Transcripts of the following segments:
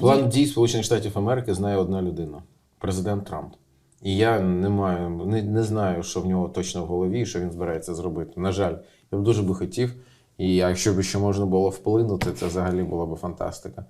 План дій Сполучених Штатів Америки знає одна людина президент Трамп. І я не маю, не, не знаю, що в нього точно в голові, що він збирається зробити. На жаль, я б дуже би хотів. І якщо б ще можна було вплинути, це взагалі була б фантастика. Е,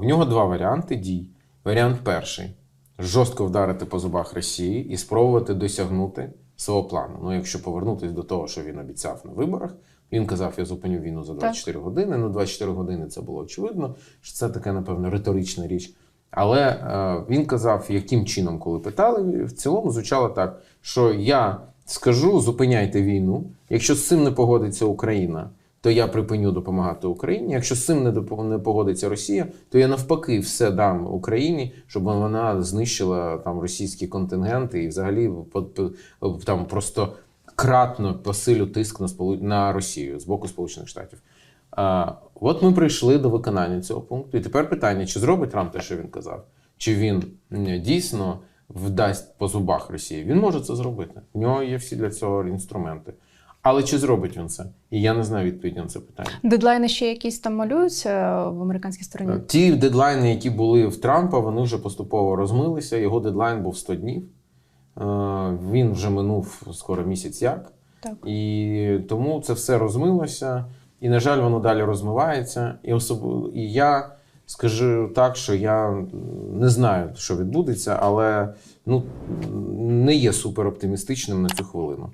в нього два варіанти дій. Варіант перший жорстко вдарити по зубах Росії і спробувати досягнути свого плану. Ну, якщо повернутися до того, що він обіцяв на виборах, він казав, я зупиню війну за 24 години. Ну, 24 години це було очевидно, що це таке, напевно, риторична річ. Але е, він казав, яким чином, коли питали, в цілому звучало так, що я скажу, зупиняйте війну. Якщо з цим не погодиться Україна, то я припиню допомагати Україні. Якщо з цим не погодиться Росія, то я навпаки все дам Україні, щоб вона знищила там російські контингенти і взагалі там просто кратно посилю тиск на на Росію з боку Сполучених Штатів. А, от ми прийшли до виконання цього пункту. І тепер питання: чи зробить Трамп те, що він казав? Чи він дійсно вдасть по зубах Росії? Він може це зробити. В нього є всі для цього інструменти. Але чи зробить він це? І я не знаю відповіді на це питання. Дедлайни ще якісь там малюються в американській стороні. Ті дедлайни, які були в Трампа, вони вже поступово розмилися. Його дедлайн був 100 днів. Е, Він вже минув скоро місяць як. Так. І тому це все розмилося. І, на жаль, воно далі розмивається. І, особ... і я скажу так, що я не знаю, що відбудеться, але ну, не є супер оптимістичним на цю хвилину.